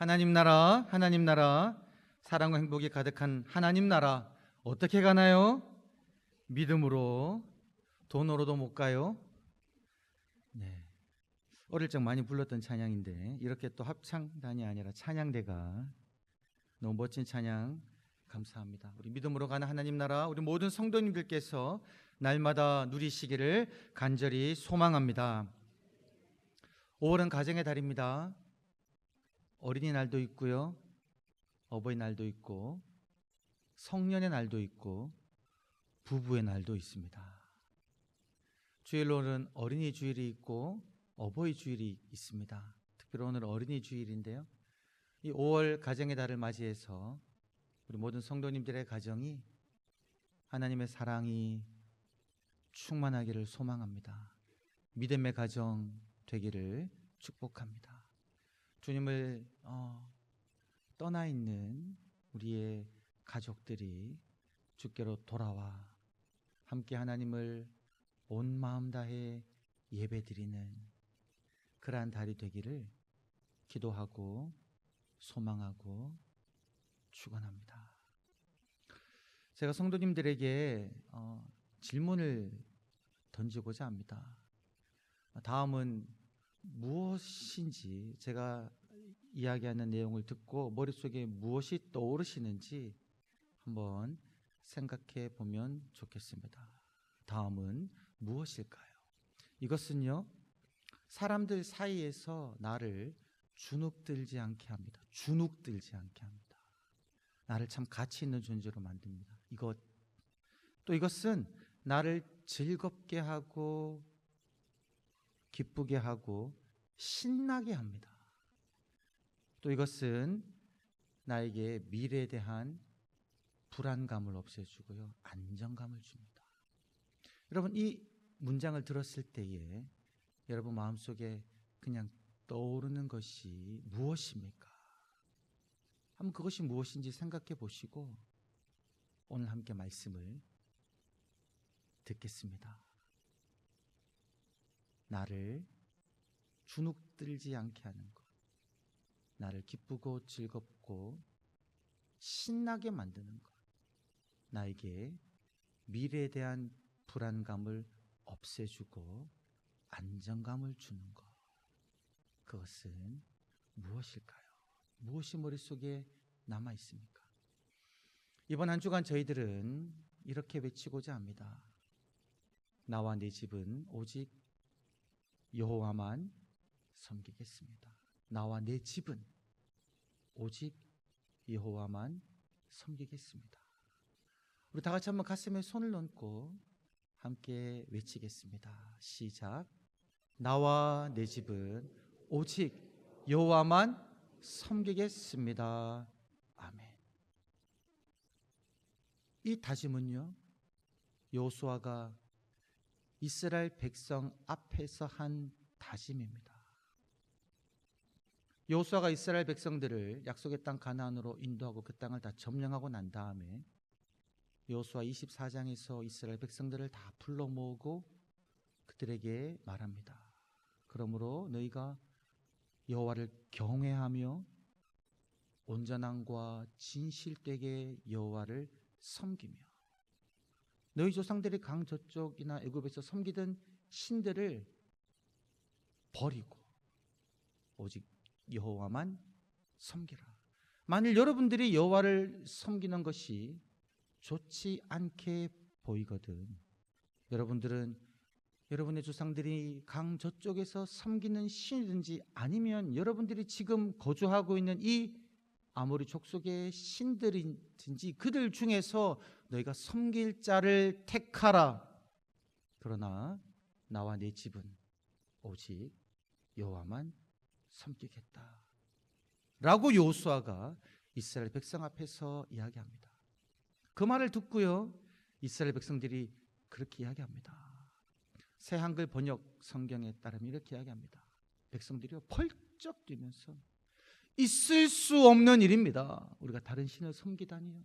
하나님 나라, 하나님 나라, 사랑과 행복이 가득한 하나님 나라 어떻게 가나요? 믿음으로 돈으로도 못 가요. 네. 어릴 적 많이 불렀던 찬양인데 이렇게 또 합창단이 아니라 찬양대가 너무 멋진 찬양 감사합니다. 우리 믿음으로 가는 하나님 나라 우리 모든 성도님들께서 날마다 누리시기를 간절히 소망합니다. 5월은 가정의 달입니다. 어린이날도 있고요. 어버이날도 있고 성년의 날도 있고 부부의 날도 있습니다. 주일로는 어린이 주일이 있고 어버이 주일이 있습니다. 특별히 오늘 어린이 주일인데요. 이 5월 가정의 달을 맞이해서 우리 모든 성도님들의 가정이 하나님의 사랑이 충만하기를 소망합니다. 믿음의 가정 되기를 축복합니다. 주님을 어, 떠나 있는 우리의 가족들이 주께로 돌아와 함께 하나님을 온 마음 다해 예배드리는 그러한 달이 되기를 기도하고 소망하고 축원합니다. 제가 성도님들에게 어, 질문을 던지고자 합니다. 다음은 무엇인지 제가 이야기하는 내용을 듣고 머릿속에 무엇이 떠오르시는지 한번 생각해 보면 좋겠습니다. 다음은 무엇일까요? 이것은요, 사람들 사이에서 나를 주눅들지 않게 합니다. 주눅들지 않게 합니다. 나를 참 가치 있는 존재로 만듭니다. 이것 또 이것은 나를 즐겁게 하고 기쁘게 하고 신나게 합니다. 또 이것은 나에게 미래에 대한 불안감을 없애주고요. 안정감을 줍니다. 여러분, 이 문장을 들었을 때에 여러분 마음속에 그냥 떠오르는 것이 무엇입니까? 한번 그것이 무엇인지 생각해 보시고 오늘 함께 말씀을 듣겠습니다. 나를 주눅들지 않게 하는 것. 나를 기쁘고 즐겁고 신나게 만드는 것. 나에게 미래에 대한 불안감을 없애주고 안정감을 주는 것. 그것은 무엇일까요? 무엇이 머릿속에 남아 있습니까? 이번 한 주간 저희들은 이렇게 외치고자 합니다. 나와 내 집은 오직 여호와만 섬기겠습니다. 나와 내 집은 오직 여호와만 섬기겠습니다. 우리 다 같이 한번 가슴에 손을 얹고 함께 외치겠습니다. 시작. 나와 내 집은 오직 여호와만 섬기겠습니다. 아멘. 이 다짐은요. 여호수아가 이스라엘 백성 앞에서 한 다짐입니다. 여호수아가 이스라엘 백성들을 약속의 땅 가나안으로 인도하고 그 땅을 다 점령하고 난 다음에 여호수아 24장에서 이스라엘 백성들을 다 불러 모으고 그들에게 말합니다. 그러므로 너희가 여호와를 경외하며 온전함과 진실되게 여호와를 섬기며 너희 조상들이 강 저쪽이나 애굽에서 섬기던 신들을 버리고 오직 여호와만 섬기라. 만일 여러분들이 여호와를 섬기는 것이 좋지 않게 보이거든. 여러분들은 여러분의 조상들이 강 저쪽에서 섬기는 신이든지 아니면 여러분들이 지금 거주하고 있는 이 아모리 족속의 신들이든지 그들 중에서 너희가 섬길 자를 택하라. 그러나 나와 내 집은 오직 여호와만 섬기겠다. 라고 요수아가 이스라엘 백성 앞에서 이야기합니다. 그 말을 듣고요. 이스라엘 백성들이 그렇게 이야기합니다. 새 한글 번역 성경에 따르면 이렇게 이야기합니다. 백성들이요 펄쩍 뛰면서 있을 수 없는 일입니다. 우리가 다른 신을 섬기다니요.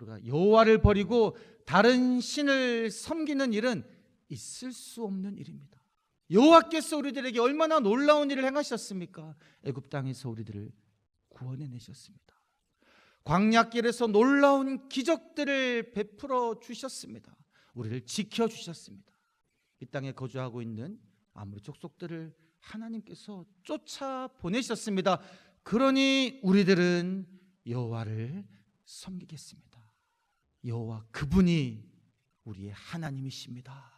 우리가 여호와를 버리고 다른 신을 섬기는 일은 있을 수 없는 일입니다. 여호와께서 우리들에게 얼마나 놀라운 일을 행하셨습니까? 애굽 땅에서 우리들을 구원해 내셨습니다. 광야길에서 놀라운 기적들을 베풀어 주셨습니다. 우리를 지켜 주셨습니다. 이 땅에 거주하고 있는 아무리 족속들을 하나님께서 쫓아 보내셨습니다. 그러니 우리들은 여호와를 섬기겠습니다. 여호와 그분이 우리의 하나님이십니다.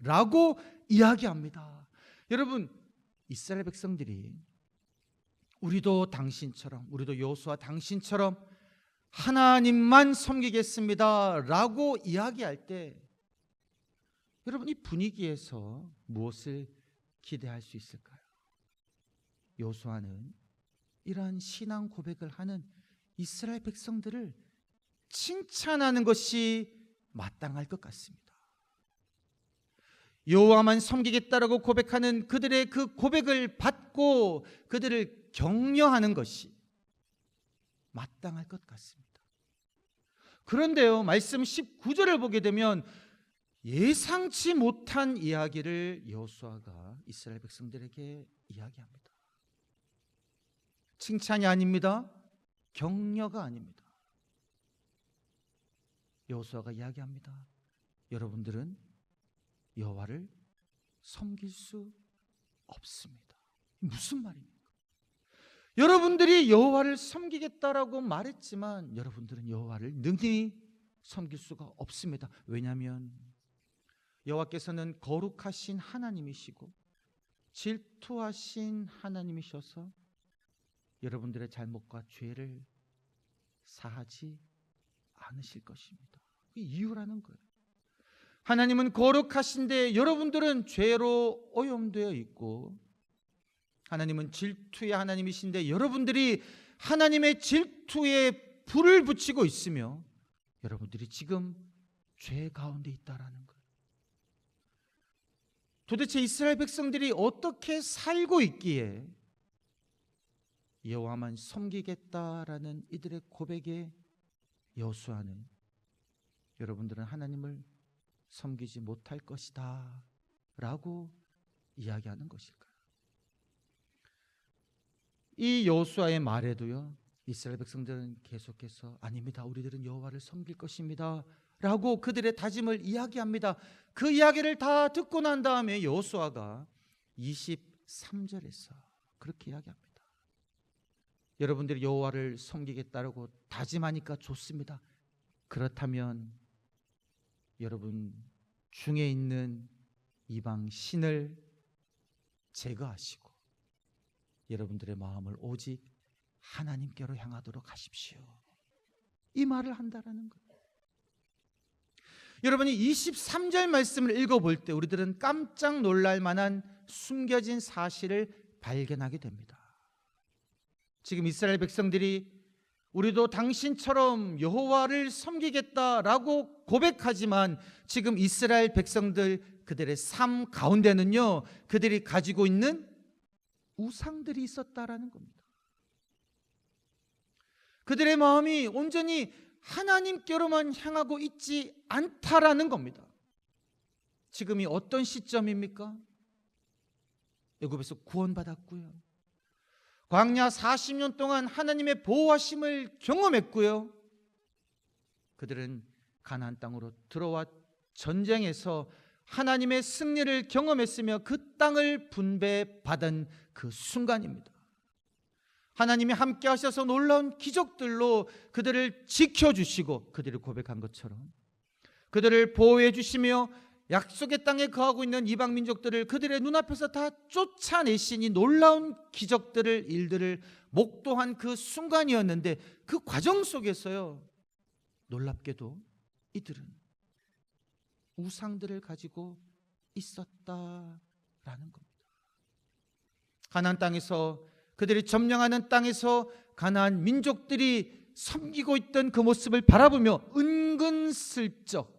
라고 이야기합니다. 여러분 이스라엘 백성들이 우리도 당신처럼 우리도 여호수아 당신처럼 하나님만 섬기겠습니다라고 이야기할 때 여러분 이 분위기에서 무엇을 기대할 수 있을까요? 여호수아는 이러한 신앙 고백을 하는 이스라엘 백성들을 칭찬하는 것이 마땅할 것 같습니다. 여호와만 섬기겠다라고 고백하는 그들의 그 고백을 받고 그들을 격려하는 것이 마땅할 것 같습니다. 그런데요, 말씀 19절을 보게 되면 예상치 못한 이야기를 여호수아가 이스라엘 백성들에게 이야기합니다. 칭찬이 아닙니다. 격려가 아닙니다. 여호수아가 이야기합니다. 여러분들은 여호와를 섬길 수 없습니다. 무슨 말입니까? 여러분들이 여호와를 섬기겠다라고 말했지만 여러분들은 여호와를 능히 섬길 수가 없습니다. 왜냐하면 여호와께서는 거룩하신 하나님이시고 질투하신 하나님이셔서 여러분들의 잘못과 죄를 사하지 않으실 것입니다. 그 이유라는 거예요. 하나님은 거룩하신데 여러분들은 죄로 오염되어 있고 하나님은 질투의 하나님이신데 여러분들이 하나님의 질투에 불을 붙이고 있으며 여러분들이 지금 죄 가운데 있다라는. 도대체 이스라엘 백성들이 어떻게 살고 있기에 여호와만 섬기겠다라는 이들의 고백에 여수아는 여러분들은 하나님을 섬기지 못할 것이다 라고 이야기하는 것일까요? 이 여호수아의 말에도요 이스라엘 백성들은 계속해서 아닙니다. 우리들은 여호와를 섬길 것입니다 라고 그들의 다짐을 이야기합니다. 그 이야기를 다 듣고 난 다음에 여호수아가 23절에서 그렇게 이야기합니다 여러분들이 여호와를 섬기겠다고 다짐하니까 좋습니다 그렇다면 여러분 중에 있는 이방 신을 제거하시고 여러분들의 마음을 오직 하나님께로 향하도록 하십시오. 이 말을 한다라는 거예요. 여러분이 23절 말씀을 읽어볼 때 우리들은 깜짝 놀랄 만한 숨겨진 사실을 발견하게 됩니다. 지금 이스라엘 백성들이 우리도 당신처럼 여호와를 섬기겠다라고 고백하지만 지금 이스라엘 백성들 그들의 삶 가운데는요 그들이 가지고 있는 우상들이 있었다라는 겁니다. 그들의 마음이 온전히 하나님께로만 향하고 있지 않다라는 겁니다. 지금이 어떤 시점입니까? 애굽에서 구원받았고요. 광야 40년 동안 하나님의 보호하심을 경험했고요. 그들은 가나안 땅으로 들어와 전쟁에서 하나님의 승리를 경험했으며 그 땅을 분배받은 그 순간입니다. 하나님이 함께 하셔서 놀라운 기적들로 그들을 지켜주시고 그들을 고백한 것처럼 그들을 보호해 주시며 약속의 땅에 거하고 있는 이방 민족들을 그들의 눈앞에서 다 쫓아내시니 놀라운 기적들을 일들을 목도한 그 순간이었는데 그 과정 속에서요 놀랍게도 이들은 우상들을 가지고 있었다라는 겁니다. 가나안 땅에서 그들이 점령하는 땅에서 가나안 민족들이 섬기고 있던 그 모습을 바라보며 은근슬쩍 그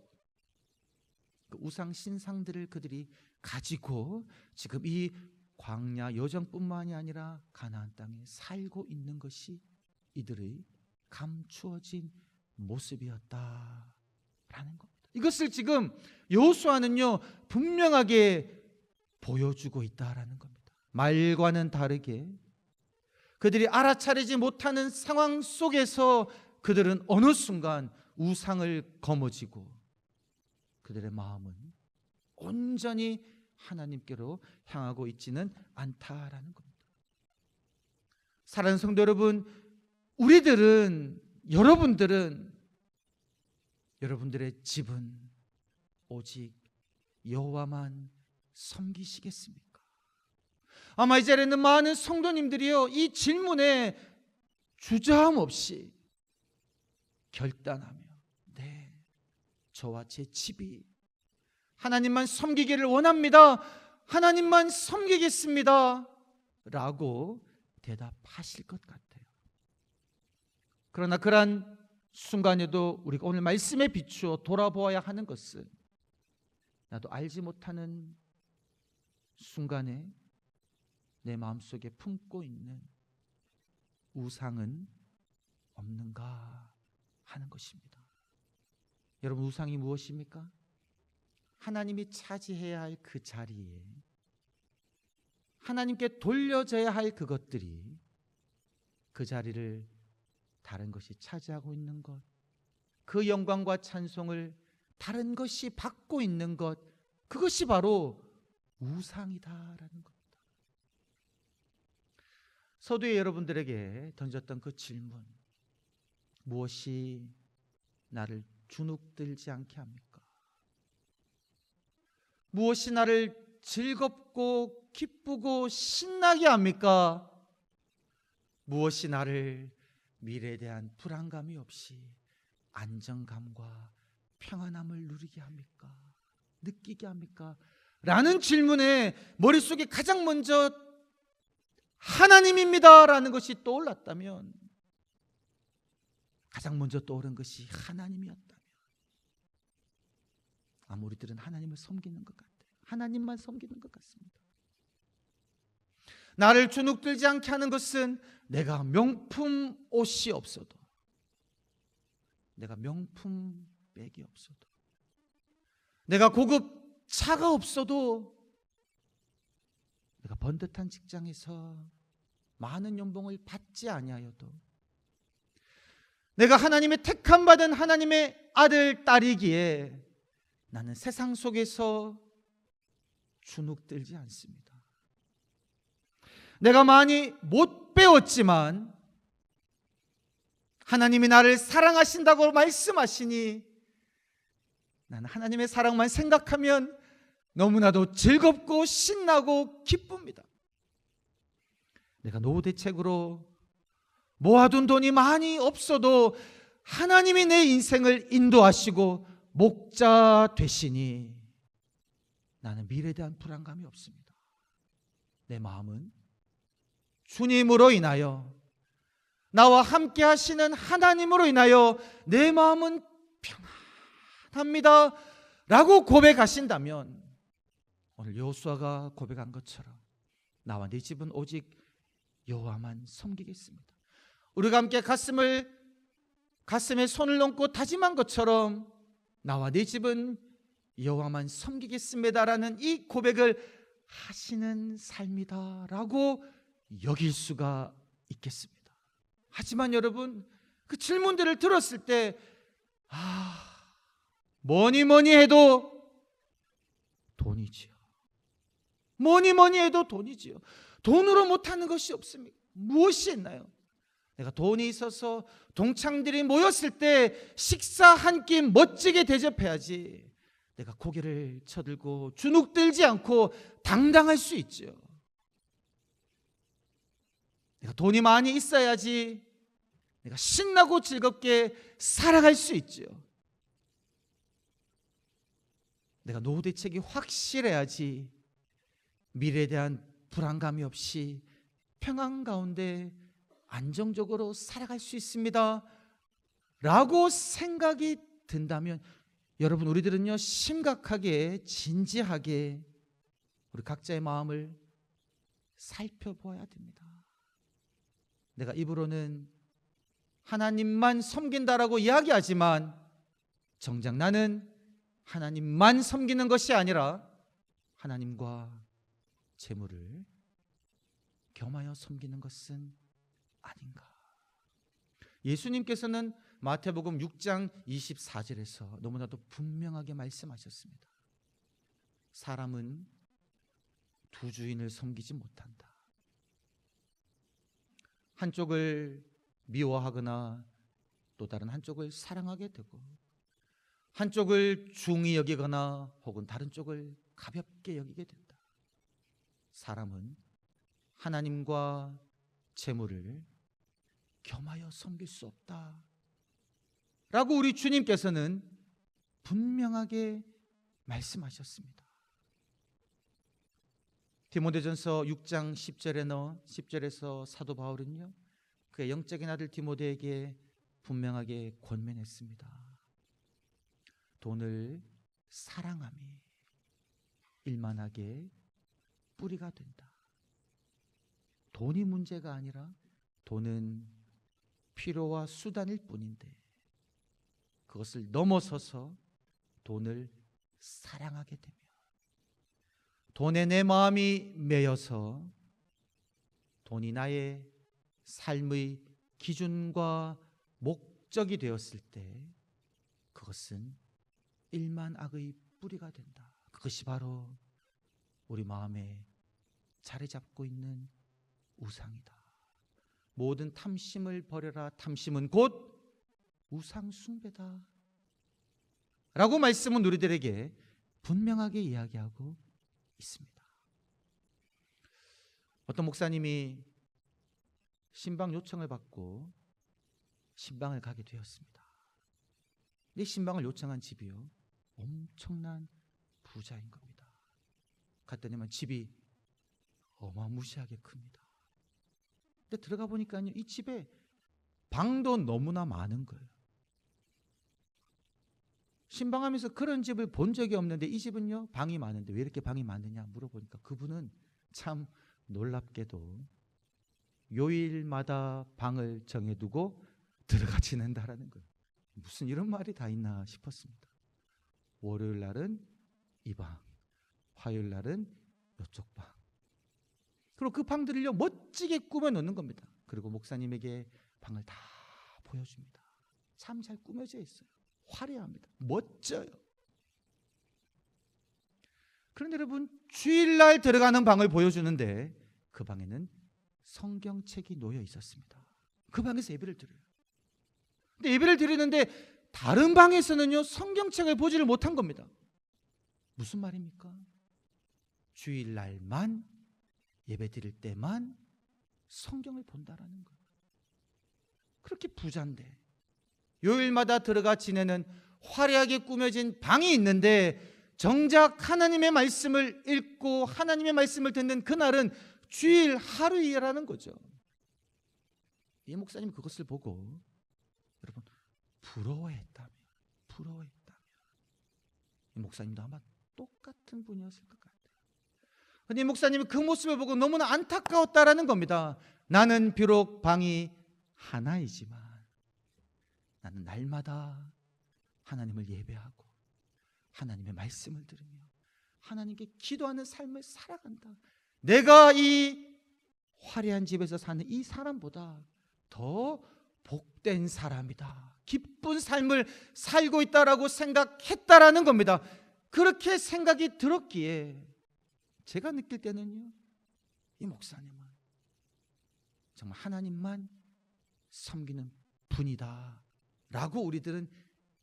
우상 신상들을 그들이 가지고 지금 이 광야 여정뿐만이 아니라 가나안 땅에 살고 있는 것이 이들의 감추어진 모습이었다라는 겁니다. 이것을 지금 여호수아는요 분명하게 보여주고 있다라는 겁니다. 말과는 다르게 그들이 알아차리지 못하는 상황 속에서 그들은 어느 순간 우상을 거머쥐고 그들의 마음은 온전히 하나님께로 향하고 있지는 않다라는 겁니다. 사랑하는 성도 여러분, 우리들은 여러분들은 여러분들의 집은 오직 여호와만 섬기시겠습니까? 아마 이 자리에 있는 많은 성도님들이요 이 질문에 주저함 없이 결단하며 네 저와 제 집이 하나님만 섬기기를 원합니다. 하나님만 섬기겠습니다. 라고 대답하실 것 같아요. 그러나 그러한 순간에도 우리가 오늘 말씀에 비추어 돌아보아야 하는 것은 나도 알지 못하는 순간에 내 마음속에 품고 있는 우상은 없는가 하는 것입니다. 여러분 우상이 무엇입니까? 하나님이 차지해야 할 그 자리에 하나님께 돌려져야 할 그것들이 그 자리를 다른 것이 차지하고 있는 것, 그 영광과 찬송을 다른 것이 받고 있는 것, 그것이 바로 우상이다라는 겁니다. 서두에 여러분들에게 던졌던 그 질문, 무엇이 나를 주눅들지 않게 합니까? 무엇이 나를 즐겁고 기쁘고 신나게 합니까? 무엇이 나를 미래에 대한 불안감이 없이 안정감과 평안함을 누리게 합니까? 느끼게 합니까? 라는 질문에 머릿속에 가장 먼저 하나님입니다 라는 것이 떠올랐다면 가장 먼저 떠오른 것이 하나님이었다면 아마 우리들은 하나님을 섬기는 것 같아요. 하나님만 섬기는 것 같습니다. 나를 주눅들지 않게 하는 것은 내가 명품 옷이 없어도 내가 명품 백이 없어도 내가 고급 차가 없어도 내가 번듯한 직장에서 많은 연봉을 받지 아니하여도 내가 하나님의 택함 받은 하나님의 아들 딸이기에 나는 세상 속에서 주눅들지 않습니다. 내가 많이 못 배웠지만 하나님이 나를 사랑하신다고 말씀하시니 나는 하나님의 사랑만 생각하면 너무나도 즐겁고 신나고 기쁩니다. 내가 노후 대책으로 모아둔 돈이 많이 없어도 하나님이 내 인생을 인도하시고 목자 되시니 나는 미래에 대한 불안감이 없습니다. 내 마음은 주님으로 인하여 나와 함께 하시는 하나님으로 인하여 내 마음은 평안합니다. 라고 고백하신다면 오늘 여호수아가 고백한 것처럼 나와 네 집은 오직 여호와만 섬기겠습니다. 우리가 함께 가슴을 가슴에 손을 얹고 다짐한 것처럼 나와 네 집은 여호와만 섬기겠습니다라는 이 고백을 하시는 삶이다라고 여길 수가 있겠습니다. 하지만 여러분 그 질문들을 들었을 때 아, 뭐니 뭐니 해도 돈이지요. 뭐니 뭐니 해도 돈이지요. 돈으로 못하는 것이 없습니다. 무엇이 있나요? 내가 돈이 있어서 동창들이 모였을 때 식사 한 끼 멋지게 대접해야지. 내가 고개를 쳐들고 주눅들지 않고 당당할 수 있죠. 내가 돈이 많이 있어야지 내가 신나고 즐겁게 살아갈 수 있죠. 내가 노후 대책이 확실해야지 미래에 대한 불안감이 없이 평안 가운데 안정적으로 살아갈 수 있습니다. 라고 생각이 든다면 여러분 우리들은요 심각하게 진지하게 우리 각자의 마음을 살펴보아야 됩니다. 내가 입으로는 하나님만 섬긴다라고 이야기하지만 정작 나는 하나님만 섬기는 것이 아니라 하나님과 재물을 겸하여 섬기는 것은 아닌가? 예수님께서는 마태복음 6장 24절에서 너무나도 분명하게 말씀하셨습니다. 사람은 두 주인을 섬기지 못한다. 한쪽을 미워하거나 또 다른 한쪽을 사랑하게 되고 한쪽을 중히 여기거나 혹은 다른 쪽을 가볍게 여기게 된다. 사람은 하나님과 재물을 겸하여 섬길 수 없다. 라고 우리 주님께서는 분명하게 말씀하셨습니다. 디모데전서 6장 10절에는 10절에서 사도 바울은요. 그의 영적인 아들 디모데에게 분명하게 권면했습니다. 돈을 사랑함이 일만하게 뿌리가 된다. 돈이 문제가 아니라 돈은 필요와 수단일 뿐인데 그것을 넘어서서 돈을 사랑하게 되면 돈에 내 마음이 매여서 돈이 나의 삶의 기준과 목적이 되었을 때 그것은 일만 악의 뿌리가 된다. 그것이 바로 우리 마음에 자리 잡고 있는 우상이다. 모든 탐심을 버려라. 탐심은 곧 우상 숭배다. 라고 말씀은 우리들에게 분명하게 이야기하고 있습니다. 어떤 목사님이 신방 요청을 받고 신방을 가게 되었습니다. 이 신방을 요청한 집이요. 엄청난 부자인 겁니다. 갔더니만 집이 어마무시하게 큽니다. 근데 들어가 보니까요, 이 집에 방도 너무나 많은 거예요. 신방하면서 그런 집을 본 적이 없는데 이 집은요, 방이 많은데 왜 이렇게 방이 많느냐 물어보니까 그분은 참 놀랍게도 요일마다 방을 정해두고 들어가 지낸다라는 거예요. 무슨 이런 말이 다 있나 싶었습니다. 월요일 날은 이 방, 화요일 날은 이쪽 방. 그리고 그 방들을요 멋지게 꾸며 놓는 겁니다. 그리고 목사님에게 방을 다 보여줍니다. 참 잘 꾸며져 있어요. 화려합니다. 멋져요. 그런데 여러분 주일날 들어가는 방을 보여주는데 그 방에는 성경책이 놓여 있었습니다. 그 방에서 예배를 드려요. 근데 예배를 드리는데 다른 방에서는요 성경책을 보지를 못한 겁니다. 무슨 말입니까? 주일날만 예배 드릴 때만 성경을 본다라는 거예요. 그렇게 부자인데 요일마다 들어가 지내는 화려하게 꾸며진 방이 있는데 정작 하나님의 말씀을 읽고 하나님의 말씀을 듣는 그날은 주일 하루이라는 거죠. 이 목사님 그것을 보고 여러분 부러워했다면 부러워했다면 이 목사님도 아마 똑같은 분이었을 것 같아요. 근데 이 목사님이 그 모습을 보고 너무나 안타까웠다라는 겁니다. 나는 비록 방이 하나이지만 나는 날마다 하나님을 예배하고 하나님의 말씀을 들으며 하나님께 기도하는 삶을 살아간다. 내가 이 화려한 집에서 사는 이 사람보다 더 복된 사람이다. 기쁜 삶을 살고 있다라고 생각했다라는 겁니다. 그렇게 생각이 들었기에 제가 느낄 때는요. 이 목사님은 정말 하나님만 섬기는 분이다. 라고 우리들은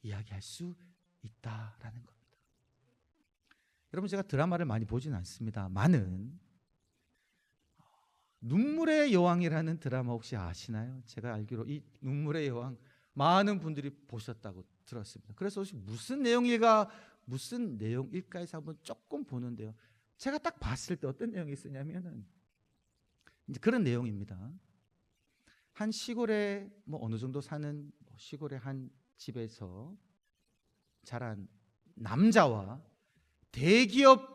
이야기할 수 있다라는 겁니다. 여러분 제가 드라마를 많이 보진 않습니다. 많은 눈물의 여왕이라는 드라마 혹시 아시나요? 제가 알기로 이 눈물의 여왕 많은 분들이 보셨다고 들었습니다. 그래서 혹시 무슨 내용일까 무슨 내용일까 해서 한번 조금 보는데요. 제가 딱 봤을 때 어떤 내용이 있었냐면은 이제 그런 내용입니다. 한 시골에 뭐 어느 정도 사는 뭐 시골의 한 집에서 자란 남자와 대기업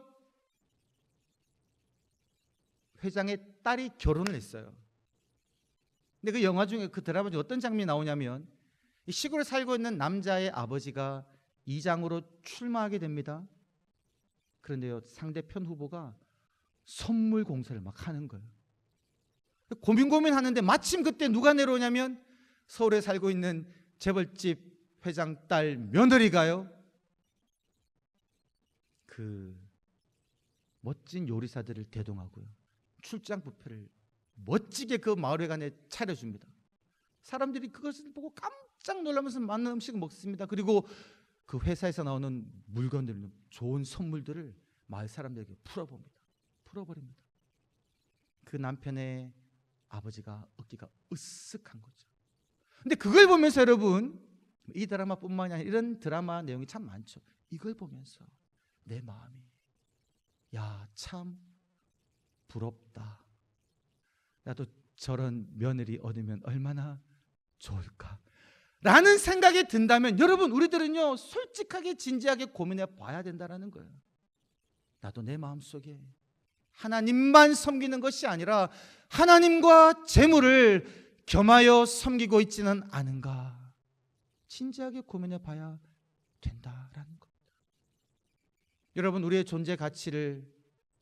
회장의 딸이 결혼을 했어요. 근데 그 영화 중에 그 드라마 중에 어떤 장면이 나오냐면 이 시골에 살고 있는 남자의 아버지가 이장으로 출마하게 됩니다. 그런데요 상대편 후보가 선물 공세를 막 하는 거예요. 고민 고민 하는데 마침 그때 누가 내려오냐면 서울에 살고 있는 재벌집 회장 딸 며느리가요. 그 멋진 요리사들을 대동하고요. 출장 뷔페를 멋지게 그 마을회관에 차려줍니다. 사람들이 그것을 보고 깜짝 놀라면서 많은 음식을 먹습니다. 그리고 그 회사에서 나오는 물건들, 좋은 선물들을 마을 사람들에게 풀어봅니다. 풀어버립니다. 그 남편의 아버지가 어깨가 으쓱한 거죠. 근데 그걸 보면서 여러분 이 드라마뿐만이 아니라 이런 드라마 내용이 참 많죠. 이걸 보면서 내 마음이 야 참 부럽다. 나도 저런 며느리 얻으면 얼마나 좋을까. 라는 생각이 든다면 여러분 우리들은요 솔직하게 진지하게 고민해 봐야 된다라는 거예요. 나도 내 마음속에 하나님만 섬기는 것이 아니라 하나님과 재물을 겸하여 섬기고 있지는 않은가 진지하게 고민해 봐야 된다라는 겁니다. 여러분 우리의 존재 가치를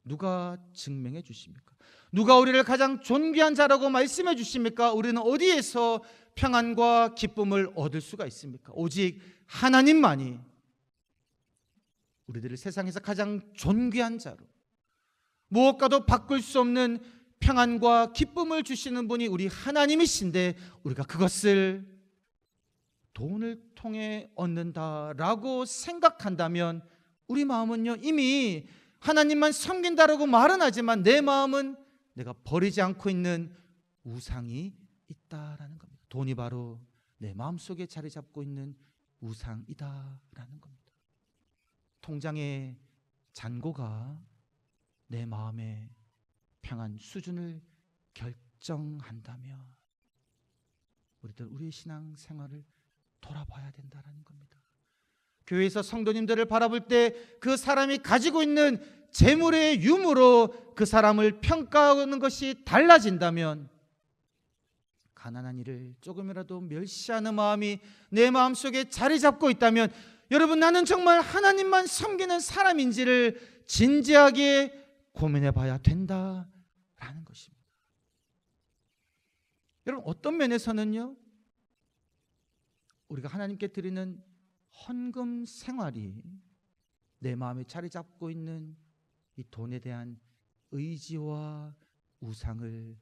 누가 증명해 주십니까? 누가 우리를 가장 존귀한 자라고 말씀해 주십니까? 우리는 어디에서 평안과 기쁨을 얻을 수가 있습니까? 오직 하나님만이 우리들을 세상에서 가장 존귀한 자로 무엇과도 바꿀 수 없는 평안과 기쁨을 주시는 분이 우리 하나님이신데 우리가 그것을 돈을 통해 얻는다라고 생각한다면 우리 마음은요 이미 하나님만 섬긴다라고 말은 하지만 내 마음은 내가 버리지 않고 있는 우상이 있다라는 겁니다. 돈이 바로 내 마음 속에 자리 잡고 있는 우상이다라는 겁니다. 통장의 잔고가 내 마음의 평안 수준을 결정한다면 우리들 우리의 신앙 생활을 돌아봐야 된다라는 겁니다. 교회에서 성도님들을 바라볼 때 그 사람이 가지고 있는 재물의 유무로 그 사람을 평가하는 것이 달라진다면 가난한 이를 조금이라도 멸시하는 마음이 내 마음속에 자리 잡고 있다면 여러분 나는 정말 하나님만 섬기는 사람인지를 진지하게 고민해 봐야 된다라는 것입니다. 여러분 어떤 면에서는요. 우리가 하나님께 드리는 헌금 생활이 내 마음에 자리 잡고 있는 이 돈에 대한 의지와 우상을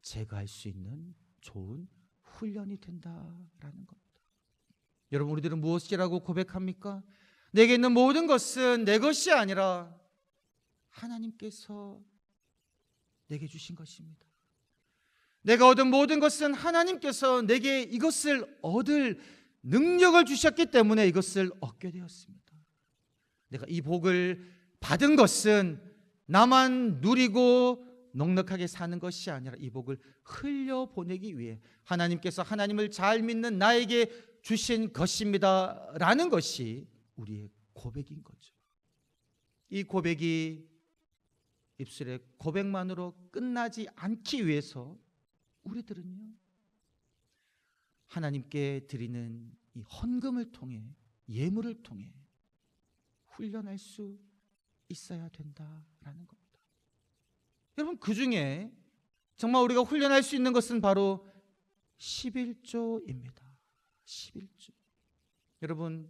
제거할 수 있는 좋은 훈련이 된다라는 겁니다. 여러분 우리들은 무엇이라고 고백합니까? 내게 있는 모든 것은 내 것이 아니라 하나님께서 내게 주신 것입니다. 내가 얻은 모든 것은 하나님께서 내게 이것을 얻을 능력을 주셨기 때문에 이것을 얻게 되었습니다. 내가 이 복을 받은 것은 나만 누리고 넉넉하게 사는 것이 아니라 이 복을 흘려 보내기 위해 하나님께서 하나님을 잘 믿는 나에게 주신 것입니다라는 것이 우리의 고백인 거죠. 이 고백이 입술의 고백만으로 끝나지 않기 위해서 우리들은요 하나님께 드리는 이 헌금을 통해 예물을 통해 훈련할 수 있어야 된다라는 겁니다. 여러분 그 중에 정말 우리가 훈련할 수 있는 것은 바로 11조입니다. 11조. 여러분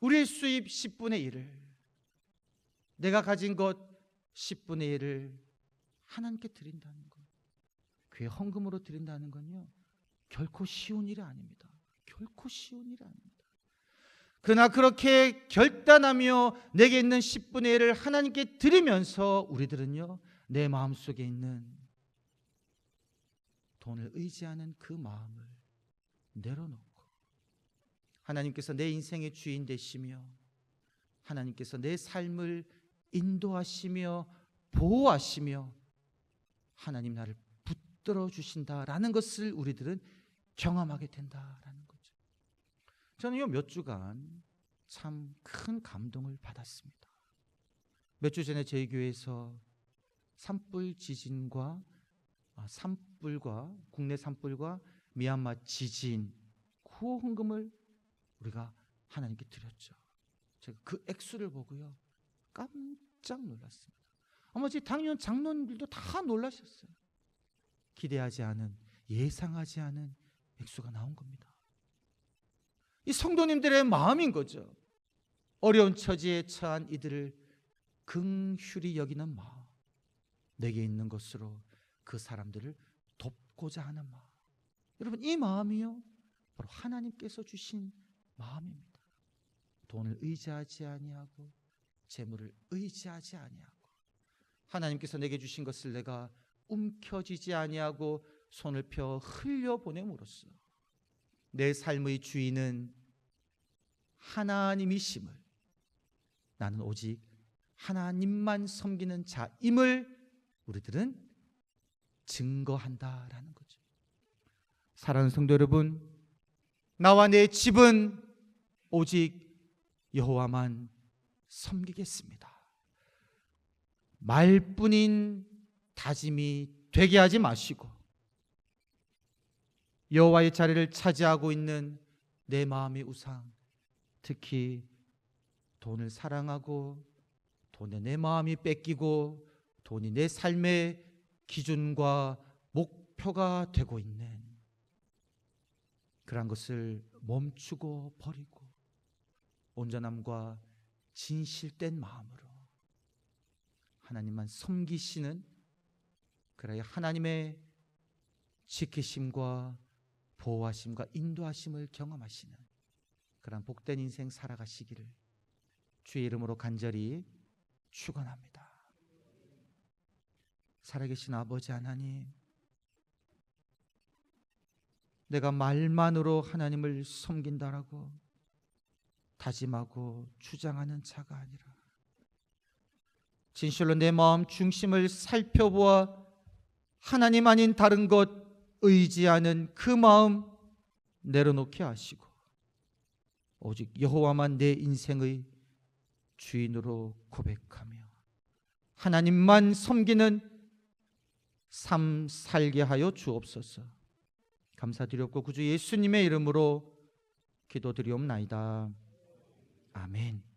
우리의 수입 10분의 1을 내가 가진 것 10분의 1을 하나님께 드린다는 것. 그의 헌금으로 드린다는 건요. 결코 쉬운 일이 아닙니다. 결코 쉬운 일이 아닙니다. 그러나 그렇게 결단하며 내게 있는 10분의 1을 하나님께 드리면서 우리들은요. 내 마음속에 있는 돈을 의지하는 그 마음을 내려놓고 하나님께서 내 인생의 주인 되시며 하나님께서 내 삶을 인도하시며 보호하시며 하나님 나를 붙들어 주신다라는 것을 우리들은 경험하게 된다라는 거죠. 저는 이 몇 주간 참 큰 감동을 받았습니다. 몇 주 전에 저희 교회에서 산불 지진과 아, 산불과 국내 산불과 미얀마 지진 구호 헌금을 우리가 하나님께 드렸죠. 제가 그 액수를 보고요. 깜짝 놀랐습니다. 아마 제 당연 장로님들도 다 놀라셨어요. 기대하지 않은 예상하지 않은 액수가 나온 겁니다. 이 성도님들의 마음인 거죠. 어려운 처지에 처한 이들을 긍휼히 여기는 마음. 내게 있는 것으로 그 사람들을 돕고자 하는 마음. 여러분 이 마음이요 바로 하나님께서 주신 마음입니다. 돈을 의지하지 아니하고 재물을 의지하지 아니하고 하나님께서 내게 주신 것을 내가 움켜쥐지 아니하고 손을 펴 흘려 보냄으로써 내 삶의 주인은 하나님이심을 나는 오직 하나님만 섬기는 자임을 우리들은 증거한다라는 거죠. 사랑하는 성도 여러분, 나와 내 집은 오직 여호와만 섬기겠습니다. 말뿐인 다짐이 되게 하지 마시고 여호와의 자리를 차지하고 있는 내 마음의 우상, 특히 돈을 사랑하고 돈에 내 마음이 뺏기고 돈이 내 삶의 기준과 목표가 되고 있는 그러한 것을 멈추고 버리고 온전함과 진실된 마음으로 하나님만 섬기시는 그래야 하나님의 지키심과 보호하심과 인도하심을 경험하시는 그러한 복된 인생 살아가시기를 주의 이름으로 간절히 축원합니다. 살아계신 아버지 하나님, 내가 말만으로 하나님을 섬긴다라고 다짐하고 주장하는 자가 아니라 진실로 내 마음 중심을 살펴보아 하나님 아닌 다른 것 의지하는 그 마음 내려놓게 하시고 오직 여호와만 내 인생의 주인으로 고백하며 하나님만 섬기는 삶 살게 하여 주옵소서. 감사드렸고 구주 예수님의 이름으로 기도드리옵나이다. 아멘.